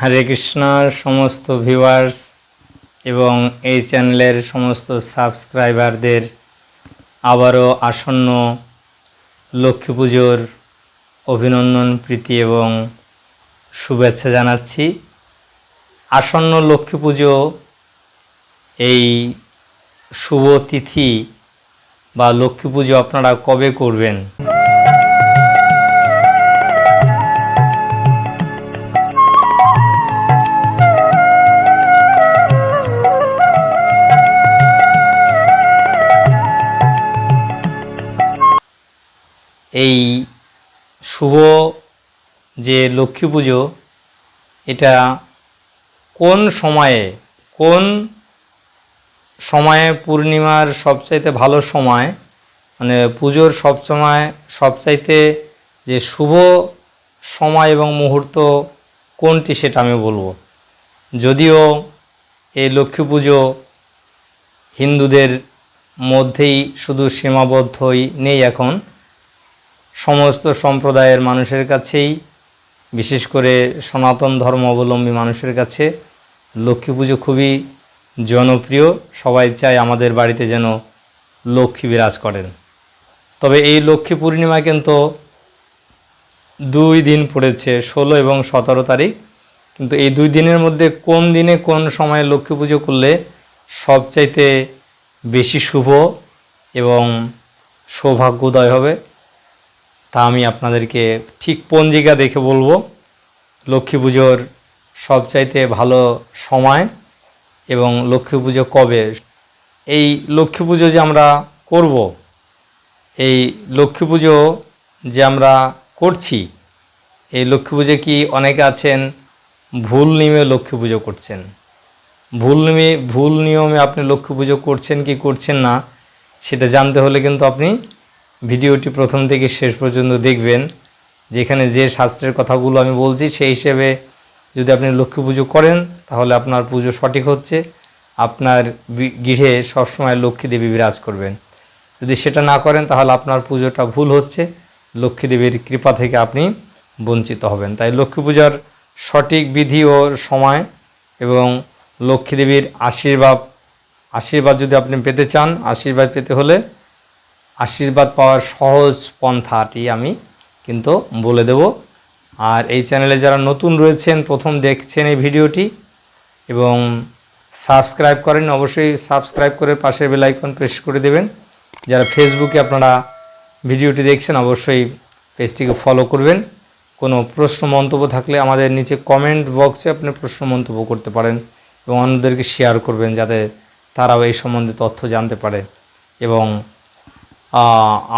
হরে কৃষ্ণর সমস্ত ভিউয়ার্স এবং এই চ্যানেলের সমস্ত সাবস্ক্রাইবারদের আবারও আসন্ন লক্ষ্মী পুজোর অভিনন্দন, প্রীতি এবং শুভেচ্ছা জানাচ্ছি। আসন্ন লক্ষ্মী পুজো এই শুভ তিথি বা লক্ষ্মী পুজো আপনারা কবে করবেন? এই শুভ যে লক্ষ্মী পুজো, এটা কোন সময়ে কোন সময়ে পূর্ণিমার সবচাইতে ভালো সময় মানে পুজোর সবসময় সবচাইতে যে শুভ সময় এবং মুহূর্ত কোনটি সেটা আমি বলব। যদিও এই লক্ষ্মী পুজো হিন্দুদের মধ্যেই শুধু সীমাবদ্ধই নেই এখন সমস্ত সম্প্রদায়ের মানুষের কাছেই, বিশেষ করে সনাতন ধর্ম অবলম্বী মানুষের কাছে লক্ষ্মী পুজো খুবই জনপ্রিয়। সবাই চায় আমাদের বাড়িতে যেন লক্ষ্মী বিরাজ করেন। তবে এই লক্ষ্মী পূর্ণিমা কিন্তু দুই দিন পড়েছে, ষোলো এবং সতেরো তারিখ। কিন্তু এই দুই দিনের মধ্যে কোন দিনে কোন সময়ে লক্ষ্মী পুজো করলে সবচাইতে বেশি শুভ এবং সৌভাগ্যোদয় হবে তা আমি আপনাদেরকে ঠিক পঞ্জিকা দেখে বলব? লক্ষ্মী পুজোর সবচাইতে ভালো সময় এবং লক্ষ্মী পুজো কবে? এই লক্ষ্মী পুজো যে আমরা করব, এই লক্ষ্মী পুজো যে আমরা করছি, এই লক্ষ্মী পুজো কি অনেকে আছেন ভুল নিয়মে লক্ষ্মী পুজো করছেন? ভুল নিয়মে ভুল নিয়মে আপনি লক্ষ্মী পুজো করছেন কি করছেন না, সেটা জানতে হলে কিন্তু আপনি ভিডিওটি প্রথম থেকে শেষ পর্যন্ত দেখবেন। যেখানে যে শাস্ত্রের কথাগুলো আমি বলছি, সেই হিসেবে যদি আপনি লক্ষ্মী পুজো করেন, তাহলে আপনার পুজো সঠিক হচ্ছে। আপনার গৃহে সবসময় লক্ষ্মী দেবী বিরাজ করবেন। যদি সেটা না করেন, তাহলে আপনার পুজোটা ভুল হচ্ছে। লক্ষ্মী দেবীর কৃপা থেকে আপনি বঞ্চিত হবেন। তাই লক্ষ্মী পূজার সঠিক বিধি ও সময় এবং লক্ষ্মী দেবীর আশীর্বাদ আশীর্বাদ যদি আপনি পেতে চান, আশীর্বাদ পেতে হলে আশীর্বাদ পাওয়ার সহজ পন্থাটি আমি কিন্তু বলে দেব। আর এই চ্যানেলে যারা নতুন রয়েছেন, প্রথম দেখছেন এই ভিডিওটি এবং সাবস্ক্রাইব করেন অবশ্যই সাবস্ক্রাইব করে পাশের বেল আইকন প্রেস করে দেবেন। যারা ফেসবুকে আপনারা ভিডিওটি দেখছেন, অবশ্যই পেজটিকে ফলো করবেন। কোনো প্রশ্ন, মন্তব্য থাকলে আমাদের নিচে কমেন্ট বক্সে আপনি প্রশ্ন, মন্তব্য করতে পারেন এবং অন্যদেরকে শেয়ার করবেন যাতে তারাও এই সম্বন্ধে তথ্য জানতে পারে এবং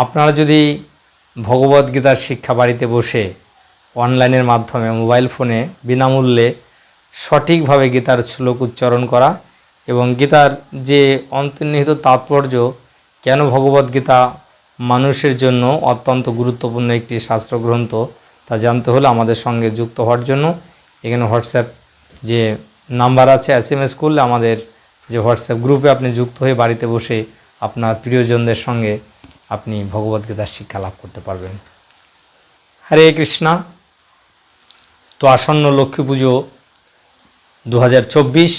আপনারা যদি ভগবদ্গীতার শিক্ষা বাড়িতে বসে অনলাইনের মাধ্যমে মোবাইল ফোনে বিনামূল্যে সঠিকভাবে গীতার শ্লোক উচ্চারণ করা এবং গীতার যে অন্তর্নিহিত তাৎপর্য, কেন ভগবদ্গীতা মানুষের জন্য অত্যন্ত গুরুত্বপূর্ণ একটি শাস্ত্রগ্রন্থ তা জানতে হলে আমাদের সঙ্গে যুক্ত হওয়ার জন্য, এখানে হোয়াটসঅ্যাপ যে নাম্বার আছে, এস এম এস করলে আমাদের যে হোয়াটসঅ্যাপ গ্রুপে আপনি যুক্ত হয়ে বাড়িতে বসে আপনার প্রিয়জনদের সঙ্গে আপনি ভগবদ্গীতার শিক্ষা লাভ করতে পারবেন। হরে কৃষ্ণা। তো আসন্ন লক্ষ্মী পুজো দু হাজার চব্বিশ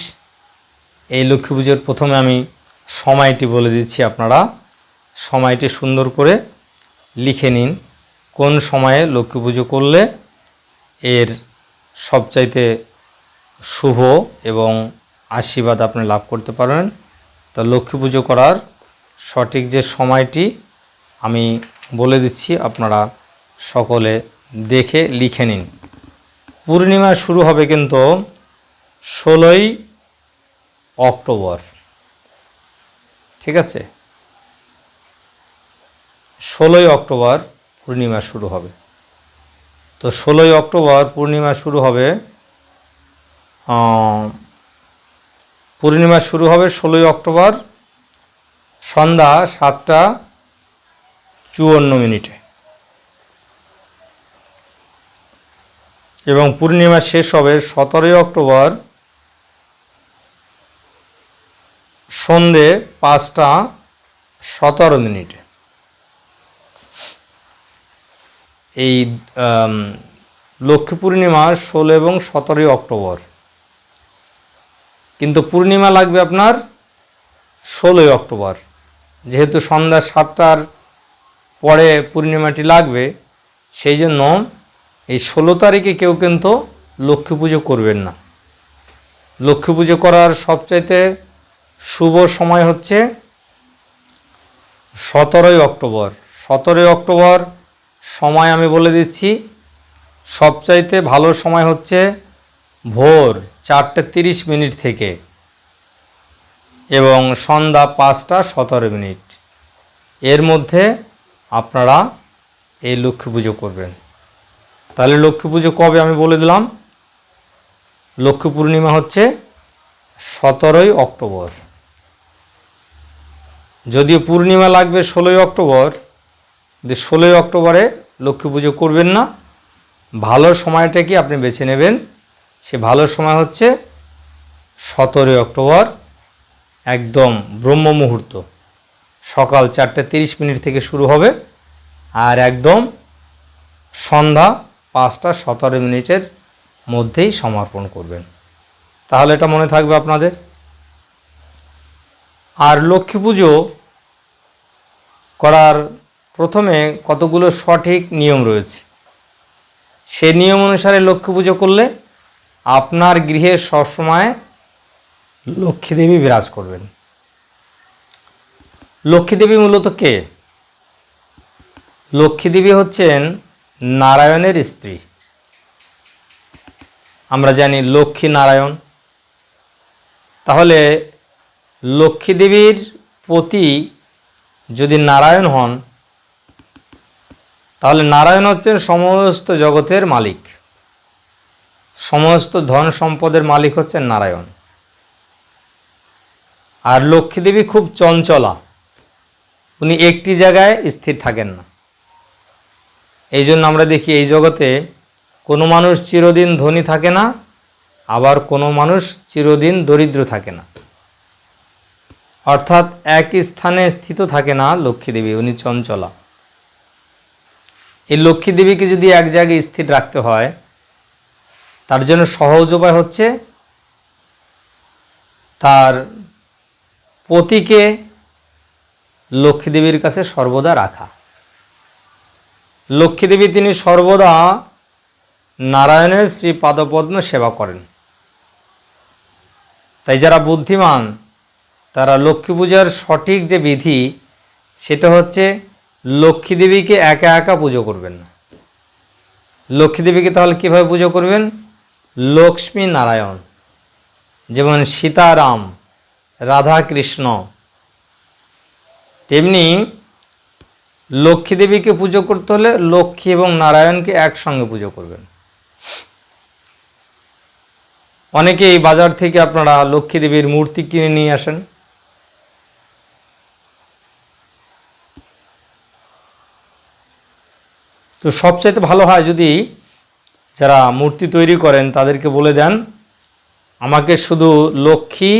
এই লক্ষ্মী পুজোর প্রথমে আমি সময়টি বলে দিচ্ছি আপনারা। সময়টি সুন্দর করে লিখে নিন কোন সময়ে লক্ষ্মী পুজো করলে এর সবচাইতে শুভ এবং আশীর্বাদ আপনি লাভ করতে পারবেন। তা লক্ষ্মী পুজো করার সঠিক যে সময়টি আমি বলে দিচ্ছি, আপনারা সকলে দেখে লিখে নিন। পূর্ণিমা শুরু হবে কিন্তু ষোলোই অক্টোবর। ঠিক আছে? ষোলোই অক্টোবর পূর্ণিমা শুরু হবে। তো ষোলোই অক্টোবর পূর্ণিমা শুরু হবে পূর্ণিমা শুরু হবে ষোলোই অক্টোবর সন্ধ্যা সাতটা চুয়ান্ন মিনিটে। এবং পূর্ণিমা শেষ হবে সতেরোই অক্টোবর সন্ধে পাঁচটা সতেরো মিনিটে। এই লক্ষ্মী পূর্ণিমা ষোলো এবং সতেরোই অক্টোবর। কিন্তু পূর্ণিমা লাগবে আপনার ষোলোই অক্টোবর। যেহেতু সন্ধ্যা সাতটার পরে পূর্ণিমাটি লাগবে, সেই জন্য এই ষোলো তারিখে কেউ কিন্তু লক্ষ্মী পুজো করবেন না। লক্ষ্মী পুজো করার সবচাইতে শুভ সময় হচ্ছে সতেরোই অক্টোবর। সতেরোই অক্টোবর সময় আমি বলে দিচ্ছি, সবচাইতে ভালো সময় হচ্ছে ভোর চারটে তিরিশ মিনিট থেকে এবং সন্ধ্যা পাঁচটা সতেরো মিনিট। এর মধ্যে আপনারা এই লক্ষ্মী পুজো করবেন। তাহলে লক্ষ্মী পুজো কবে আমি বলে দিলাম? লক্ষ্মী পূর্ণিমা হচ্ছে সতেরোই অক্টোবর। যদিও পূর্ণিমা লাগবে ষোলোই অক্টোবর, কিন্তু ষোলোই অক্টোবরে লক্ষ্মী পুজো করবেন না। ভালো সময়টা কি আপনি বেছে নেবেন? সে ভালো সময় হচ্ছে সতেরোই অক্টোবর, একদম ব্রহ্ম মুহূর্ত সকাল চারটে তিরিশ মিনিট থেকে শুরু হবে আর একদম সন্ধ্যা পাঁচটা সতেরো মিনিটের মধ্যেই সমর্পণ করবেন। তাহলে এটা মনে থাকবে আপনাদের। আর লক্ষ্মী পুজো করার প্রথমে কতগুলো সঠিক নিয়ম রয়েছে? সে নিয়ম অনুসারে লক্ষ্মী পুজো করলে আপনার গৃহে সবসময় লক্ষ্মী দেবী বিরাজ করবেন। লক্ষ্মী দেবী মূলত কে? লক্ষ্মী দেবী হচ্ছেন নারায়ণের স্ত্রী। আমরা জানি লক্ষ্মী নারায়ণ। তাহলে লক্ষ্মী দেবীর প্রতি যদি নারায়ণ হন, তাহলে নারায়ণ হচ্ছেন সমস্ত জগতের মালিক। সমস্ত ধন সম্পদের মালিক হচ্ছেন নারায়ণ। আর লক্ষ্মী দেবী খুব চঞ্চলা। উনি একটি জায়গায় স্থির থাকেন না। এই জন্য আমরা দেখি এই জগতে কোনো মানুষ চিরদিন ধনী থাকে না, আবার কোনো মানুষ চিরদিন দরিদ্র থাকে না। অর্থাৎ এক স্থানে স্থিত থাকে না লক্ষ্মী দেবী, উনি চঞ্চলা। এই লক্ষ্মী দেবীকে যদি এক জায়গায় স্থির রাখতে হয়, তার জন্য সহজ উপায় হচ্ছে তার পতিকে লক্ষ্মী দেবীর কাছে সর্বদা রাখা। লক্ষ্মীদেবী তিনি সর্বদা নারায়ণের শ্রী পাদপদ্ম সেবা করেন। তাই যারা বুদ্ধিমান, তারা লক্ষ্মী পূজার সঠিক যে বিধি, সেটা হচ্ছে লক্ষ্মীদেবীকে একা একা পুজো করবেন না। লক্ষ্মীদেবীকে তাহলে কীভাবে পুজো করবেন? লক্ষ্মী নারায়ণ, যেমন সীতারাম রাধা কৃষ্ণ তেমনি লক্ষ্মী দেবীকে পুজো করতে হলে লক্ষ্মী এবং নারায়ণকে একসঙ্গে পুজো করবেন। অনেকেই বাজার থেকে আপনারা লক্ষ্মী দেবীর মূর্তি কিনে নিয়ে আসেন। তো সবচাইতে ভালো হয় যদি যারা মূর্তি তৈরি করেন তাদেরকে বলে দেন, আমাকে শুধু লক্ষ্মী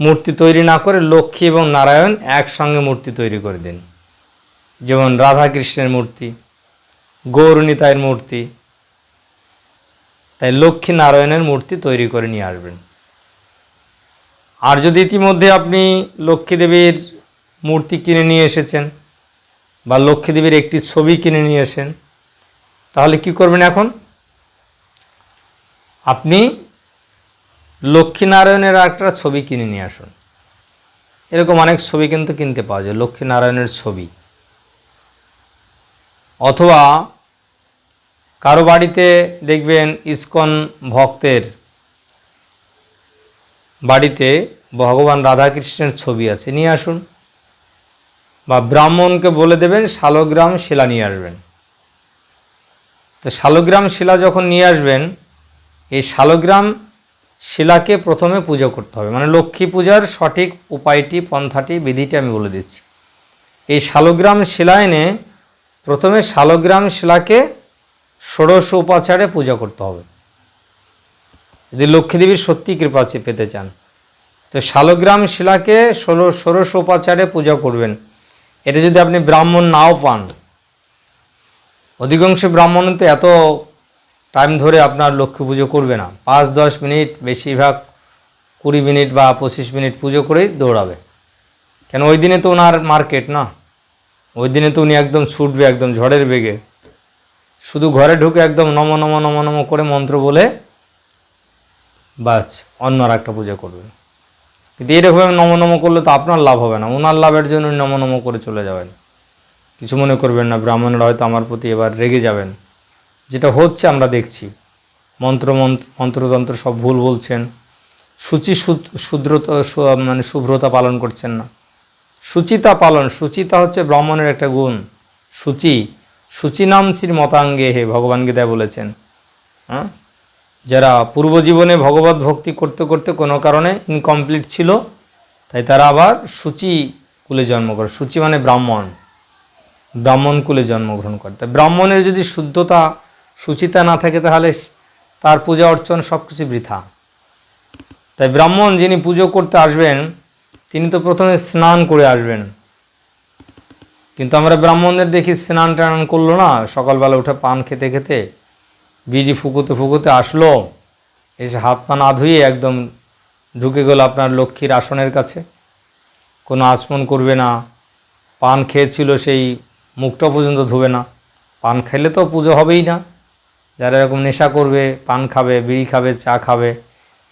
মূর্তি তৈরি না করে লক্ষ্মী এবং নারায়ণ একসঙ্গে মূর্তি তৈরি করে দিন। যেমন রাধাকৃষ্ণের মূর্তি গৌরনীতায়ের মূর্তি, তাই লক্ষ্মী নারায়ণের মূর্তি তৈরি করে নিয়ে আসবেন। আর যদি ইতিমধ্যে আপনি লক্ষ্মী দেবীর মূর্তি কিনে নিয়ে এসেছেন বা লক্ষ্মী দেবীর একটি ছবি কিনে নিয়ে এসেন তাহলে কি করবেন এখন? আপনি লক্ষ্মীনারায়ণের একটা ছবি কিনে নিয়ে আসুন। এরকম অনেক ছবি কিন্তু কিনতে পাওয়া যায়, লক্ষ্মীনারায়ণের ছবি। অথবা কারও বাড়িতে দেখবেন ইস্কন ভক্তের বাড়িতে ভগবান রাধাকৃষ্ণের ছবি আছে, নিয়ে আসুন। বা ব্রাহ্মণকে বলে দেবেন, শালগ্রাম শিলা নিয়ে আসবেন। তো শালগ্রাম শিলা যখন নিয়ে আসবেন, এই শালগ্রাম শিলাকে প্রথমে পুজো করতে হবে। মানে লক্ষ্মী পূজার সঠিক উপায়টি, পন্থাটি, বিধিটি আমি বলে দিচ্ছি। এই শালগ্রাম শিলা এনে প্রথমে শালগ্রাম শিলাকে ষোড়শ উপাচারে পূজা করতে হবে। যদি লক্ষ্মীদেবীর সত্যি কৃপা পেতে চান। তো শালগ্রাম শিলাকে ষোলো, ষোড়শ উপাচারে পূজা করবেন। এটা যদি আপনি ব্রাহ্মণ নাও পান, অধিকাংশ ব্রাহ্মণ তো এত টাইম ধরে আপনার লক্ষ্মী পুজো করবে না। পাঁচ, দশ মিনিট, বেশিরভাগ কুড়ি মিনিট বা পঁচিশ মিনিট পুজো করেই দৌড়াবে। কেন, ওই দিনে তো ওনার মার্কেট না। ওই দিনে তো উনি একদম ছুটবে, একদম ঝড়ের বেগে। শুধু ঘরে ঢুকে একদম নম নম নম নম করে মন্ত্র বলে বাস, অন্য আর একটা পুজো করবেন। কিন্তু এরকম নম নম করলে তো আপনার লাভ হবে না। ওনার লাভের জন্য নম নম করে চলে যাবেন। কিছু মনে করবেন না, ব্রাহ্মণরা হয়তো আমার প্রতি এবার রেগে যাবেন। যেটা হচ্ছে আমরা দেখছি। মন্ত্র মন্ত্র, মন্ত্রতন্ত্র সব ভুল বলছেন। সূচি শুদ্রতা মানে শুভ্রতা পালন করছেন না। সুচিতা পালন, সুচিতা হচ্ছে ব্রাহ্মণের একটা গুণ। সূচি শ্রী মতাঙ্গে হে ভগবান গীতায় বলেছেন। হ্যাঁ? যারা পূর্বজীবনে ভগবত ভক্তি করতে করতে কোনো কারণে ইনকমপ্লিট ছিল, তাই তারা আবার সূচি কুলে জন্ম করে। সূচি মানে ব্রাহ্মণ। ব্রাহ্মণ কুলে জন্মগ্রহণ করে। তাই ব্রাহ্মণের যদি শুদ্ধতা সুচিতা না থাকে তাহলে তার পূজা অর্চন সব কিছু বৃথা। তাই ব্রাহ্মণ যিনি পুজো করতে আসবেন, তিনি তো প্রথমে স্নান করে আসবেন। কিন্তু আমরা ব্রাহ্মণদের দেখি স্নান টান করল না, সকালবেলা উঠে পান খেতে খেতে বিড়ি ফুকুতে ফুকুতে আসলো, এসে হাত পা না ধুয়ে একদম ঢুকে গেল আপনার লক্ষ্মীর আসনের কাছে। কোনো আচমন করবে না, পান খেয়েছিল সেই মুখটা পর্যন্ত ধুবে না। পান খেলে তো পুজো হবেই না। যারা এরকম নেশা করবে, পান খাবে, বিড়ি খাবে, চা খাবে,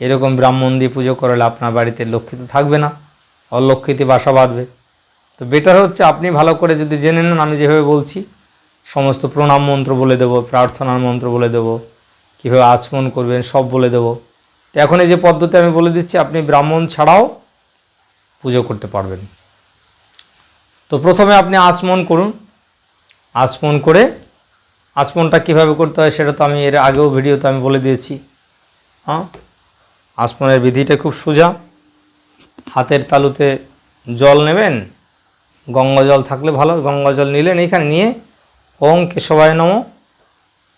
এরকম ব্রাহ্মণ দিয়ে পুজো করলে আপনার বাড়িতে লক্ষ্মী তো থাকবে না, অলক্ষ্মীতে বাসা বাঁধবে। তো বেটার হচ্ছে আপনি ভালো করে যদি জেনে নেন, আমি যেভাবে বলছি, সমস্ত প্রণাম মন্ত্র বলে দেবো প্রার্থনার মন্ত্র বলে দেবো, কীভাবে আচমন করবেন সব বলে দেবো। তো এখন এই যে পদ্ধতি আমি বলে দিচ্ছি, আপনি ব্রাহ্মণ ছাড়াও পুজো করতে পারবেন। তো প্রথমে আপনি আচমন করুন। আচমন করে আচমনটা কীভাবে করতে হয় সেটা তো আমি এর আগেও ভিডিওতে আমি বলে দিয়েছি। হ্যাঁ? আচমনের বিধিটা খুব সোজা। হাতের তালুতে জল নেবেন, গঙ্গা জল থাকলে ভালো, গঙ্গা জল নিলেন এখানে নিয়ে ওং কেশবায় নম,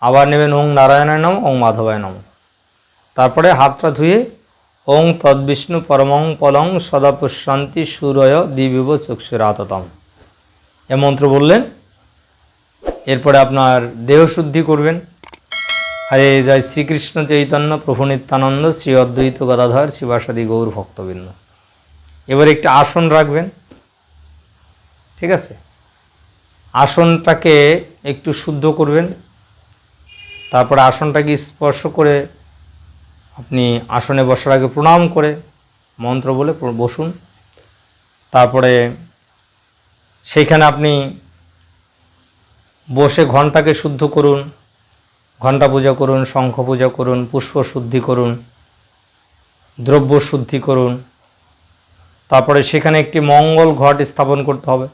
আবার নেবেন ওং নারায়ণায় নম, ওং মাধবায় নম। তারপরে হাতটা ধুয়ে ওং তদ্বিষ্ণু পরমং পলং সদা পুষ্যান্তি সুরয় দিবিব চক্ষুরাততম। এ মন্ত্র বললেন এরপরে আপনার দেহ শুদ্ধি করবেন। হরে জয় শ্রীকৃষ্ণ চৈতন্য প্রভু নিত্যানন্দ শ্রী অদ্বৈত গদাধর শিবাসাদি গৌর ভক্তবৃন্দ। এবার একটা আসন রাখবেন। ঠিক আছে? আসনটাকে একটু শুদ্ধ করবেন। তারপরে আসনটাকে স্পর্শ করে আপনি আসনে বসার আগে প্রণাম করে মন্ত্র বলে বসুন। তারপরে সেইখানে আপনি বসে ঘন্টাকে শুদ্ধ করুন, ঘণ্টা পূজা করুন, শঙ্খ পূজা করুন, পুষ্প শুদ্ধি করুন, দ্রব্য শুদ্ধি করুন। তারপরে সেখানে একটি মঙ্গল ঘট স্থাপন করতে হবে।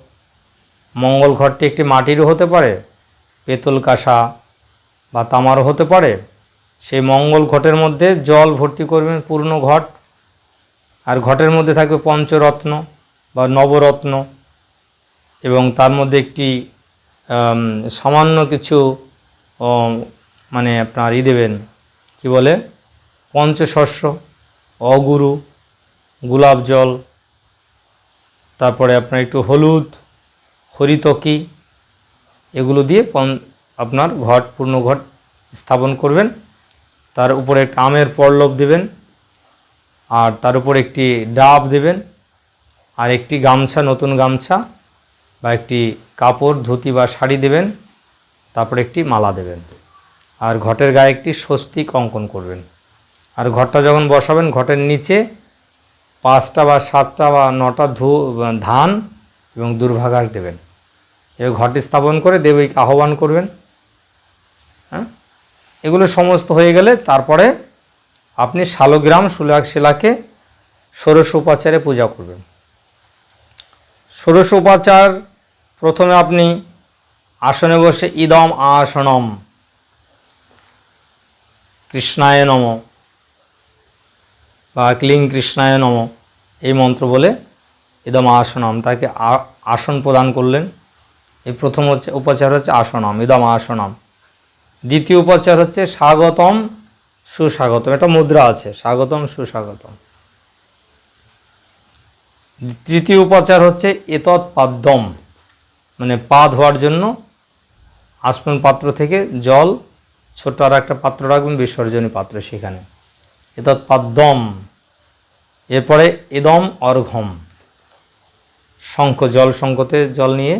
মঙ্গল ঘরটি একটি মাটিরও হতে পারে, পেতল কাঁসা বা তামারও হতে পারে। সেই মঙ্গল ঘটের মধ্যে জল ভর্তি করবেন পূর্ণ ঘট, আর ঘটের মধ্যে থাকবে পঞ্চরত্ন বা নবরত্ন এবং তার মধ্যে একটি সামান্য কিছু মানে আপনার ই দেবেন। কি বলে? পঞ্চশস্য, অগুরু, গোলাপ জল, তারপরে আপনার একটু হলুদ, হরিতকি, এগুলো দিয়ে পন- আপনার ঘট, পূর্ণ ঘট স্থাপন করবেন। তার উপরে একটা আমের পল্লব দেবেন। আর তার উপর একটি ডাব দেবেন। আর একটি গামছা, নতুন গামছা। বা একটি কাপড়, ধুতি বা শাড়ি দেবেন, তারপরে একটি মালা দেবেন। আর ঘটের গায়ে একটি স্বস্তিক অঙ্কন করবেন। আর ঘরটা যখন বসাবেন, ঘটের নিচে পাঁচটা বা সাতটা বা নটা ধু, ধান এবং দুর্ভাগাস দেবেন। এবার ঘরটি স্থাপন করে দেবীকে আহ্বান করবেন। হ্যাঁ? এগুলো সমস্ত হয়ে গেলে তারপরে আপনি শালগ্রাম শিলা শিলাকে ষোড়শ উপাচারে পূজা করবেন। ষোড়শ উপাচার প্রথমে আপনি আসনে বসে ইদম আসনম, কৃষ্ণায় নম, বা ক্লিং কৃষ্ণায় নম, এই মন্ত্র বলে ইদম আসনম, তাকে আসন প্রদান করলেন। এই প্রথম হচ্ছে, উপাচার হচ্ছে আসনম, ইদম আসনম। দ্বিতীয় উপাচার হচ্ছে স্বাগতম সুস্বাগতম এটা মুদ্রা আছে, স্বাগতম সুস্বাগতম। তৃতীয় উপাচার হচ্ছে এতৎ পাদ্যম মানে পা ধোয়ার জন্য আসমন পাত্র থেকে জল ছোট্ট আর একটা পাত্র রাখবেন, বিসর্জনী পাত্র সেখানে। এতৎ পাদ্যম এরপরে ইদম অর্ঘম। শঙ্খ, জল শঙ্কতে জল নিয়ে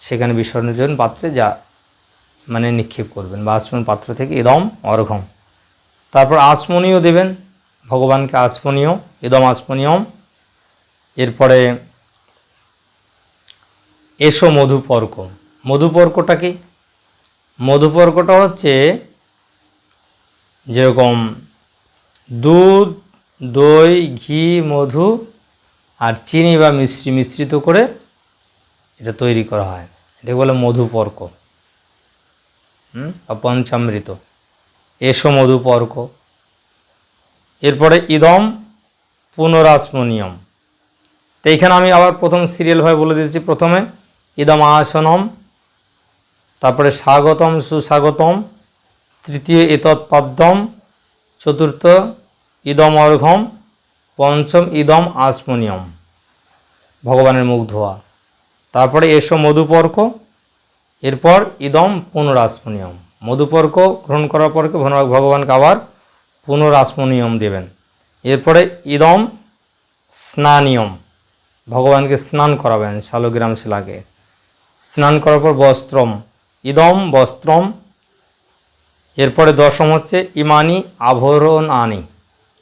সেখানে বিসর্জন পাত্রে যা মানে নিক্ষেপ করবেন বা আচমন পাত্র থেকে ইদম অর্ঘম। তারপর আচমনীয় দেবেন। ভগবানকে আচমনীয় ইদম আচমনীয়ম এরপরে এসো মধুপর্ক। মধুপর্কটা কি? মধুপর্কটা হচ্ছে যেরকম দুধ, দই, ঘি, মধু আর চিনি বা মিশ্রি, মিশ্রিত করে এটা তৈরি করা হয়। এটাকে বলে মধুপর্ক। বা পঞ্চামৃত। এসো মধুপর্ক। এরপরে ইদম পুনরাসমনিয়ম তো এইখানে আমি আবার প্রথম সিরিয়ালভাবে বলে দিয়েছি প্রথমে। ইদম আসনম তারপরে স্বাগতম সুস্বাগতম তৃতীয় এতৎপদ্যম চতুর্থ ইদম অর্ঘম পঞ্চম ইদম আসমনিয়ম ভগবানের মুখ ধোয়া তারপরে এসো মধুপর্ক এরপর ইদম পুনরাসমনিয়ম মধুপর্ক গ্রহণ করার পরকে ভগবানকে আবার পুনরাসমনিয়ম দেবেন। এরপরে ইদম স্নানিয়ম। ভগবানকে স্নান করাবেন, শালগ্রাম শিলাকে। স্নান করার পর বস্ত্রম। ইদম, বস্ত্রম। এরপরে দশম হচ্ছে ইমানি আভরণ আনি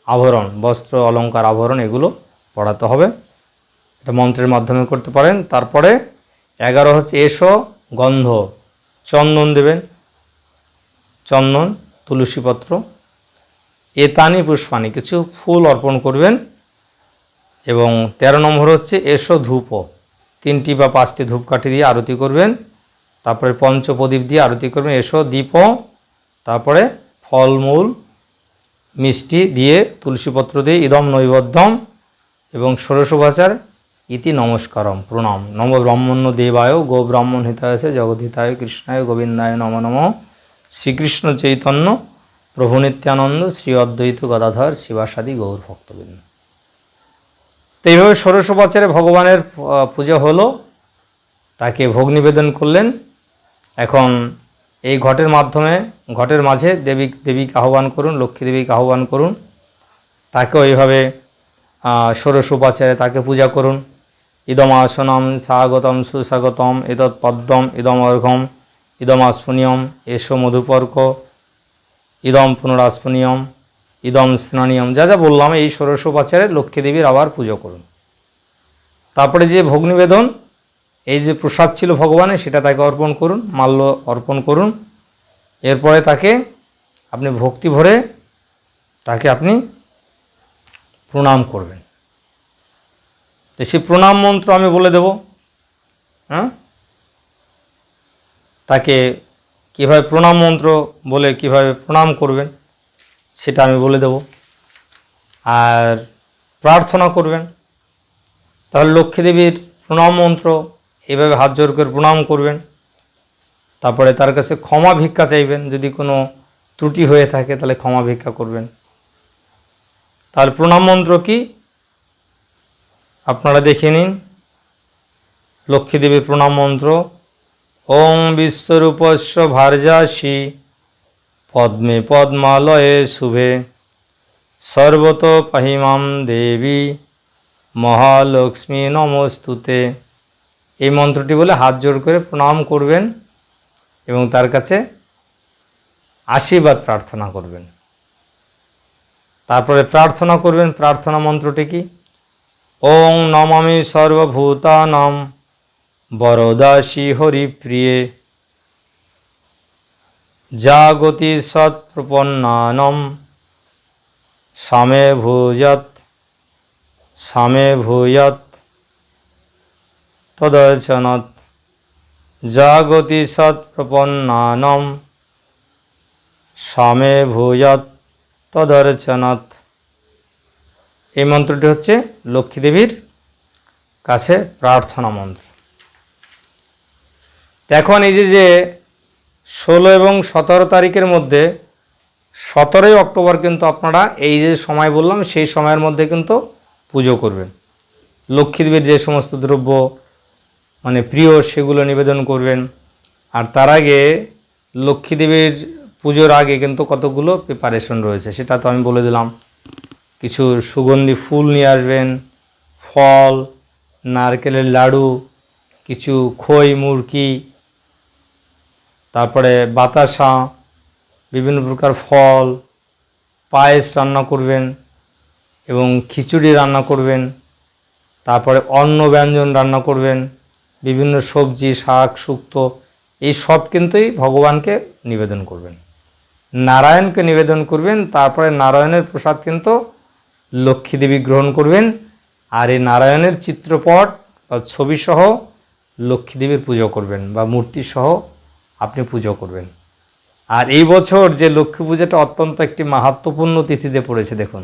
আভরণ, বস্ত্র, অলঙ্কার, আভরণ, এগুলো পড়াতে হবে। এটা মন্ত্রের মাধ্যমে করতে পারেন। তারপরে এগারো হচ্ছে এসো গন্ধ। চন্দন দেবেন। চন্দন, তুলসীপত্র। এতানি পুষ্পানি, কিছু ফুল অর্পণ করবেন। এবং তেরো নম্বর হচ্ছে এসো ধূপ। তিনটি বা পাঁচটি ধূপকাঠি দিয়ে আরতি করবেন, তারপরে পঞ্চপ্রদীপ দিয়ে আরতি করবেন, এসো দীপ, তারপরে ফলমূল, মিষ্টি দিয়ে তুলসীপত্র দিয়ে ইদম নৈবদ্যম এবং ষোড়শোপাচার ইতি নমস্কারম, প্রণাম। নম ব্রাহ্মণ্য দেবায়, গো ব্রাহ্মণ হিতায় জগদ্ধিতায় কৃষ্ণায়, গোবিন্দায় নম নম। শ্রীকৃষ্ণ চৈতন্য, প্রভু নিত্যানন্দ, শ্রী অদ্বৈত গদাধর শিবাসাদি গৌর ভক্তবৃন্দ। তো এইভাবে ষোড়শোপাচারে ভগবানের পুজো হলো। তাকে ভোগ নিবেদন করলেন। এখন এই ঘটের মাধ্যমে, ঘটের মাঝে দেবী, দেবীকে আহ্বান করুন, লক্ষ্মী দেবীকে আহ্বান করুন। তাকে এইভাবে ষোড়শোপাচারে তাকে পূজা করুন। ইদম আসনম স্বাগতম সুস্বাগতম ইদৎ পদ্মম ইদম অর্ঘম ইদম আস্ফুনিয়ম এসো মধুপর্ক, ইদম পুনরাস্ফুনিয়ম ইদম স্নানিয়ম, যা যা বললাম, এই ষোড়শোপাচারে লক্ষ্মী দেবীর আবার পুজো করুন। তারপরে যে ভোগ নিবেদন এই যে প্রসাদ ছিল ভগবানের সেটা তাকে অর্পণ করুন, মাল্য অর্পণ করুন। এরপরে তাকে আপনি ভক্তি ভরে তাকে আপনি প্রণাম করবেন। তো সেই প্রণাম মন্ত্র আমি বলে দেব হ্যাঁ? তাকে কীভাবে প্রণাম মন্ত্র বলে কীভাবে প্রণাম করবেন সেটা আমি বলে দেব। আর প্রার্থনা করবেন। তাহলে লক্ষ্মী দেবীর প্রণাম মন্ত্র, এভাবে হাত জোর করে প্রণাম করবেন। তারপরে তার কাছে ক্ষমা ভিক্ষা চাইবেন। যদি কোনো ত্রুটি হয়ে থাকে, তাহলে ক্ষমা ভিক্ষা করবেন। তাহলে প্রণাম মন্ত্র কি? আপনারা দেখে নিন। লক্ষ্মীদেবীর প্রণাম মন্ত্র ওং বিশ্বরূপস্য ভার্যাসী পদ্মে পদ্মালয়ে শুভে। সর্বত পাহিমাম দেবী। মহালক্ষ্মী নমস্তুতে। এই মন্ত্রটি বলে হাত জোর করে প্রণাম করবেন এবং তার কাছে আশীর্বাদ প্রার্থনা করবেন। তারপরে প্রার্থনা করবেন। প্রার্থনা মন্ত্রটি কি? ওং নমামি সর্বভূতানাম। বরদাসী হরিপ্রিয়ে। জাগতি সৎপ্রপন্নানম সামে ভূয়ত সামে ভূয়ত তদর্শনত জাগতি সৎপ্রপন্নানম সামে ভূয়ত তদর্চনত এই মন্ত্রটি হচ্ছে লক্ষ্মী দেবীর কাছে প্রার্থনা মন্ত্র। এখন এই যে যে ষোলো এবং সতেরো তারিখের মধ্যে সতেরোই অক্টোবর কিন্তু আপনারা এই যে সময় বললাম, সেই সময়ের মধ্যে কিন্তু পুজো করবেন। লক্ষ্মী দেবীর যে সমস্ত দ্রব্য মানে প্রিয়, সেগুলো নিবেদন করবেন। আর তার আগে লক্ষ্মী দেবীর পুজোর আগে কিন্তু কতগুলো প্রিপারেশন রয়েছে, সেটা তো আমি বলে দিলাম। কিছু সুগন্ধি ফুল নিয়ে আসবেন, ফল, নারকেলের লাড়ু, কিছু খই, মুরকি তারপরে বাতাসা, বিভিন্ন প্রকার ফল, পায়েস রান্না করবেন এবং খিচুড়ি রান্না করবেন, তারপরে অন্ন ব্যঞ্জন রান্না করবেন, বিভিন্ন সবজি, শাক, শুক্তো, এই সব কিন্তুই ভগবানকে নিবেদন করবেন। নারায়ণকে নিবেদন করবেন, তারপরে নারায়ণের প্রসাদ কিন্তু লক্ষ্মী দেবী গ্রহণ করবেন, আর এই নারায়ণের চিত্রপট বা ছবি সহ লক্ষ্মী দেবীর পুজো করবেন বা মূর্তি সহ আপনি পুজো করবেন। আর এই বছর যে লক্ষ্মী পূজাটা অত্যন্ত একটি মাহাত্মপূর্ণ তিথিতে পড়েছে, দেখুন।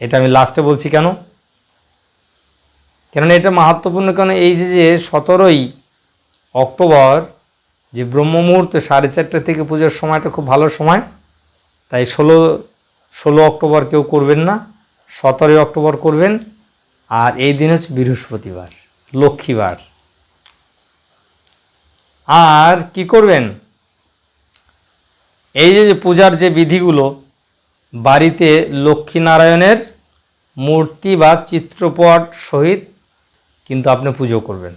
এটা আমি লাস্টে বলছি কেন? কেননা এটা মাহাত্মপূর্ণ কেন এই যে যে সতেরোই অক্টোবর যে ব্রহ্ম মুহূর্ত সাড়ে চারটে থেকে পুজোর সময়টা খুব ভালো সময়, তাই ষোলো ষোলো অক্টোবর কেউ করবেন না, সতেরোই অক্টোবর করবেন। আর এই দিন হচ্ছে বৃহস্পতিবার, লক্ষ্মীবার। আর কি করবেন? এই যে পূজার যে বিধিগুলো, বাড়িতে লক্ষ্মীনারায়ণের মূর্তি বা চিত্রপট সহিত কিন্তু আপনি পুজো করবেন।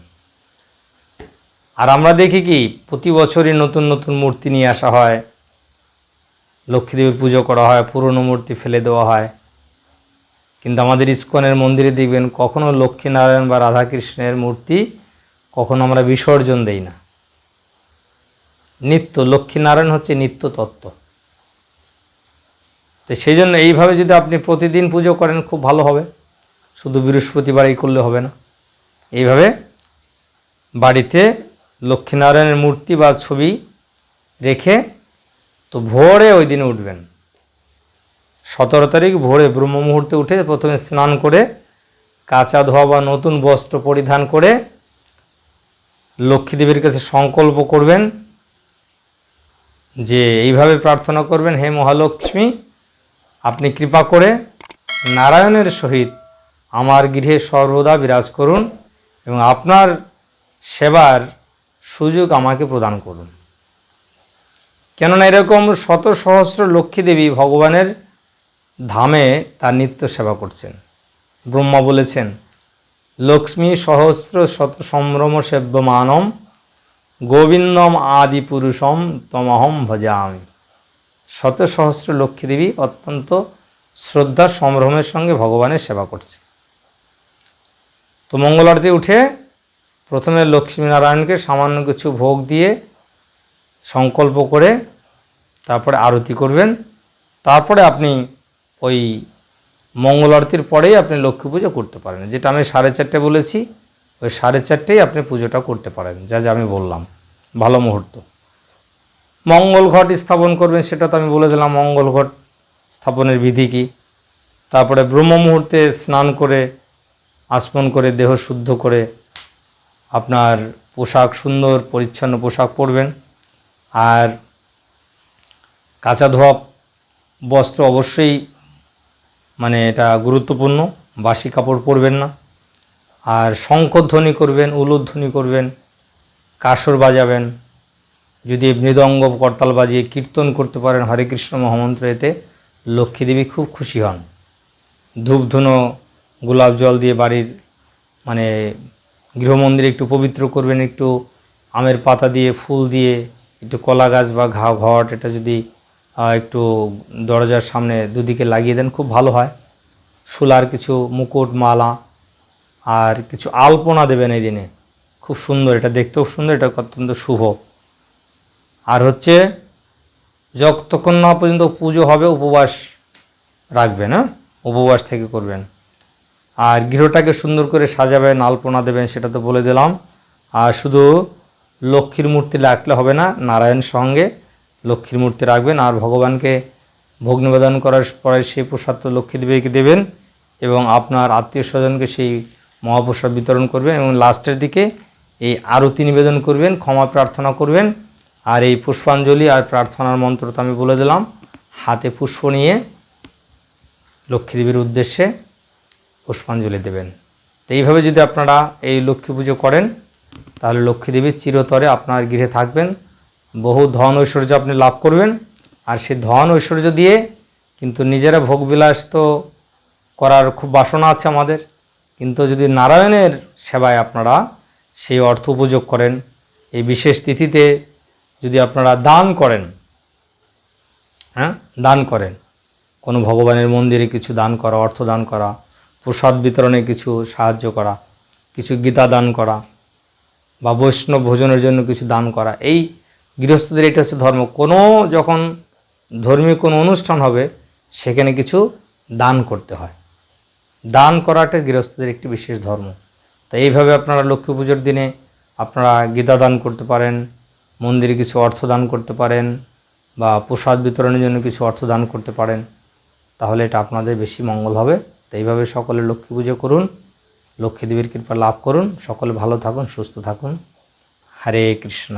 আর আমরা দেখি কি, প্রতি বছরই নতুন নতুন মূর্তি নিয়ে আসা হয়। লক্ষ্মীদেবীর পুজো করা হয়, পুরনো মূর্তি ফেলে দেওয়া হয়। কিন্তু আমাদের ইস্কনের মন্দিরে দেখবেন কখনো লক্ষ্মীনারায়ণ বা রাধাকৃষ্ণের মূর্তি কখনো আমরা বিসর্জন দেই না। নিত্য, লক্ষ্মীনারায়ণ হচ্ছে নিত্য তত্ত্ব তো সেই জন্য এইভাবে যদি আপনি প্রতিদিন পুজো করেন, খুব ভালো হবে। শুধু বৃহস্পতিবারই করলে হবে না। এইভাবে বাড়িতে লক্ষ্মীনারায়ণের মূর্তি বা ছবি রেখে তো ভোরে ওই দিনে উঠবেন। সতেরো তারিখ ভোরে ব্রহ্ম মুহূর্তে উঠে প্রথমে স্নান করে, কাঁচা ধোয়া বা নতুন বস্ত্র পরিধান করে লক্ষ্মীদেবীর কাছে সংকল্প করবেন যে এইভাবে প্রার্থনা করবেন, হে মহালক্ষ্মী, আপনি কৃপা করে নারায়ণের সহিত আমার গৃহে সর্বদা বিরাজ করুন এবং আপনার সেবার সুযোগ আমাকে প্রদান করুন। কেননা এরকম শত সহস্র লক্ষ্মী দেবী ভগবানের ধামে তার নিত্য সেবা করছেন। ব্রহ্মা বলেছেন, লক্ষ্মী সহস্র শত সম্ভ্রম সেব্যমানম গোবিন্দম আদি পুরুষম তমহম ভজামি। শত সহস্র লক্ষ্মী দেবী অত্যন্ত শ্রদ্ধা সম্ভ্রমের সঙ্গে ভগবানের সেবা করছে। তো মঙ্গল আরতি উঠে প্রথমে লক্ষ্মীনারায়ণকে সামান্য কিছু ভোগ দিয়ে সংকল্প করে তারপরে আরতি করবেন। তারপরে আপনি ওই মঙ্গল আরতির পরেই আপনি লক্ষ্মী পুজো করতে পারেন, যেটা আমি সাড়ে চারটে বলেছি। ওই সাড়ে চারটেই আপনি পুজোটা করতে পারেন, যা যা আমি বললাম। ভালো মুহূর্ত। মঙ্গল ঘট স্থাপন করবেন, সেটা তো আমি বলে দিলাম, মঙ্গল ঘট স্থাপনের বিধি কী? তারপরে ব্রহ্ম মুহূর্তে স্নান করে, আসমন করে, দেহ শুদ্ধ করে আপনার পোশাক সুন্দর, পরিচ্ছন্ন পোশাক পরবেন। আর কাঁচা ধোয়া বস্ত্র অবশ্যই মানে এটা গুরুত্বপূর্ণ, বাসি কাপড় পরবেন না। আর শঙ্করধ্বনি করবেন, উলুধ্বনি করবেন, কাসর বাজাবেন। যদি মৃদঙ্গ করতাল বাজিয়ে কীর্তন করতে পারেন হরে কৃষ্ণ মহামন্ত্র এতে লক্ষ্মীদেবী খুব খুশি হন। ধূপধুনো গোলাপ জল দিয়ে বাড়ির মানে গৃহমন্দির একটু পবিত্র করবেন, একটু আমের পাতা দিয়ে, ফুল দিয়ে, একটু কলা গাছ বা ঘা, ঘট, এটা যদি একটু দরজার সামনে দুদিকে লাগিয়ে দেন, খুব ভালো হয়। শোলার কিছু মুকুট, মালা আর কিছু আলপনা দেবেন এই দিনে। খুব সুন্দর, এটা দেখতেও সুন্দর, এটা অত্যন্ত শুভ। আর হচ্ছে যতক্ষণ না পর্যন্ত পুজো হবে, উপবাস রাখবেন হ্যাঁ? উপবাস থেকে করবেন। আর গৃহটাকে সুন্দর করে সাজাবেন, আলপনা দেবেন, সেটা তো বলে দিলাম। আর শুধু লক্ষ্মীর মূর্তি রাখলে হবে না, নারায়ণ সঙ্গে লক্ষ্মীর মূর্তি রাখবেন। আর ভগবানকে ভোগ নিবেদন করার পরে সেই প্রসাদ তো লক্ষ্মী দেবীকে দেবেন এবং আপনার আত্মীয় স্বজনকে সেই মহাপ্রসাদ বিতরণ করবেন এবং লাস্টের দিকে এই আরতি নিবেদন করবেন, ক্ষমা প্রার্থনা করবেন। আর এই পুষ্পাঞ্জলি আর প্রার্থনার মন্ত্র তো আমি বলে দিলাম। হাতে পুষ্প নিয়ে লক্ষ্মীদেবীর উদ্দেশ্যে পুষ্পাঞ্জলি দেবেন। তো এইভাবে যদি আপনারা এই লক্ষ্মী পুজো করেন, তাহলে লক্ষ্মী দেবী চিরতরে আপনার গৃহে থাকবেন। বহু ধন ঐশ্বর্য আপনি লাভ করবেন। আর সেই ধন ঐশ্বর্য দিয়ে কিন্তু নিজেরা ভোগবিলাস তো করার খুব বাসনা আছে আমাদের। কিন্তু যদি নারায়ণের সেবায় আপনারা সেই অর্থ উপযোগ করেন, এই বিশেষ তিথিতে যদি আপনারা দান করেন হ্যাঁ দান করেন, কোনো ভগবানের মন্দিরে কিছু দান করা, অর্থ দান করা, প্রসাদ বিতরণে কিছু সাহায্য করা, কিছু গীতা দান করা, বা বৈষ্ণব ভোজনের জন্য কিছু দান করা, এই গৃহস্থদের এটা হচ্ছে ধর্ম। কোনো যখন ধর্মীয় কোনো অনুষ্ঠান হবে, সেখানে কিছু দান করতে হয়। দান করাটা গৃহস্থদের একটি বিশেষ ধর্ম। তো এইভাবে আপনারা লক্ষ্মী পুজোর দিনে আপনারা গীতা দান করতে পারেন, মন্দিরে কিছু অর্থ দান করতে পারেন, বা প্রসাদ বিতরণের জন্য কিছু অর্থ দান করতে পারেন, তাহলে এটা আপনাদের বেশি মঙ্গল হবে। তো এইভাবে সকলে লক্ষ্মী পুজো করুন, লক্ষ্মী দেবীর কৃপা লাভ করুন, সকলে ভালো থাকুন, সুস্থ থাকুন। হরে কৃষ্ণ।